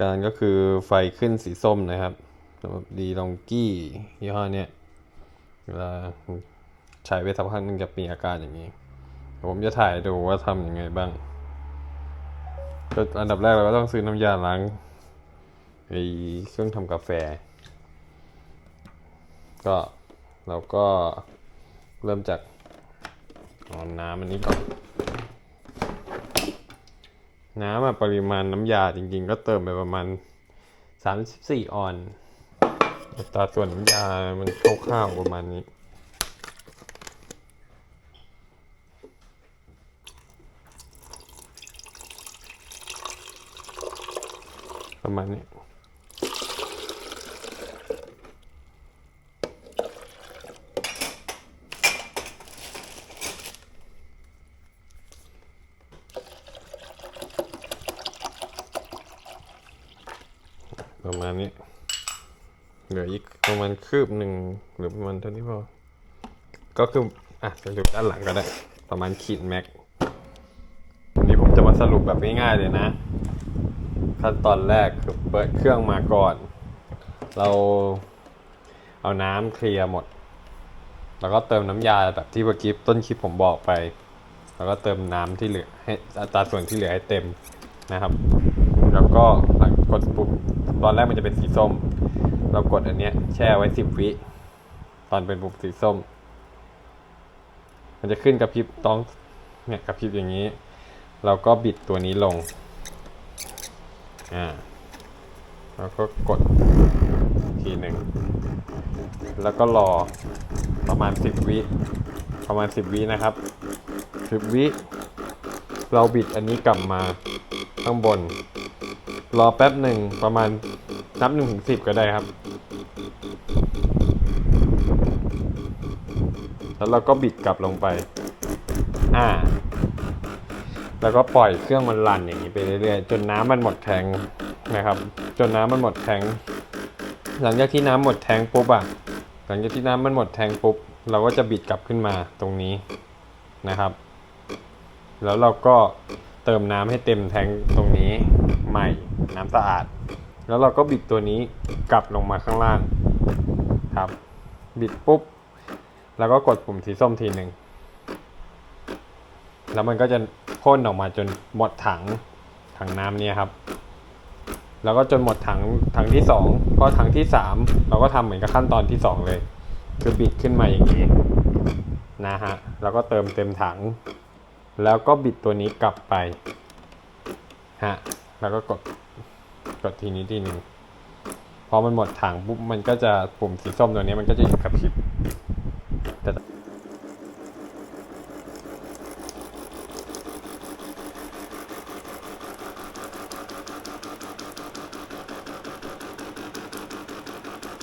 การก็คือไฟขึ้นสีส้มนะครับสำหรับดีลองกี้ยี่ห้อเนี้ยเวลาใช้ไปสักพักนึงจะมีอาการอย่างนี้ ผมจะถ่ายดูว่าทำยังไงบ้างก็อันดับแรกเราก็ต้องซื้อน้ำยาล้างไอเครื่องทำกาแฟ ก็เราก็เริ่มจากเอาน้ำอันนี้ก่อน น้ำอะปริมาณน้ำยาจริงๆ ก็เติมไปประมาณ 34 ออนอัตราส่วนน้ำยา มันคร่าวๆประมาณนี้ ประมาณนี้ ประมาณนี้ เหลืออีกประมาณคืบหนึ่งหรือประมาณเท่านี้พอ ก็คือ อะจะดูด้านหลังก็ได้ ประมาณขีดแม็กวันนี้ผมจะมาสรุปแบบง่ายๆเลยนะ ขั้นตอนแรกคือเปิดเครื่องมาก่อน เราเอาน้ำเคลียร์หมด แล้วก็เติมน้ำยาแบบที่เมื่อกี้ต้นคลิปผมบอกไปแล้วก็เติมน้ำที่เหลือให้อัตราส่วนที่เหลือให้เต็มนะครับ แล้วก็หลัง กดปุ่มตอนแรกมันจะเป็นสีส้ม เรากดอันเนี้ย แช่ไว้สิบวิ ตอนเป็นปุ่มสีส้ม มันจะขึ้นกระพริบต้องเนี่ยกระพริบอย่างนี้ เราก็บิดตัวนี้ลง อ่า แล้วก็กดทีหนึ่ง แล้วก็รอประมาณสิบวิ ประมาณสิบวินะครับสิบวิ เราบิดอันนี้กลับมาข้างบน รอแป๊บหนึ่งประมาณนับหนึ่งถึงสิบก็ได้ครับ แล้วเราก็บิดกลับลงไป อ่า แล้วก็ปล่อยเครื่องมันรันอย่างนี้ไปเรื่อยๆ จนน้ำมันหมดแทงนะครับ จนน้ำมันหมดแทง หลังจากที่น้ำหมดแทงปุ๊บอะหลังจากที่น้ำมันหมดแทงปุ๊บ เราก็จะบิดกลับขึ้นมาตรงนี้นะครับ แล้วเราก็เติมน้ำให้เต็มแทงตรงนี้ใหม่ สะอาด แล้วเราก็บิดตัวนี้กลับลงมาข้างล่างครับ บิดปุ๊บ แล้วก็กดปุ่มสีส้มทีหนึ่งแล้วมันก็จะพ่นออกมาจนหมดถังถังน้ำเนี่ยครับ แล้วก็จนหมดถังถังที่สองพอถังที่สามเราก็ทำเหมือนกับขั้นตอนที่สองเลย คือบิดขึ้นมาอย่างนี้นะฮะแล้วก็เติมเต็มถัง แล้วก็บิดตัวนี้กลับไปฮะแล้วก็กด กดทีนี้ทีนึงพอมันหมดถังปุ๊บมันก็จะปุ่มสีส้มตัวนี้มันก็จะกระพริบแต่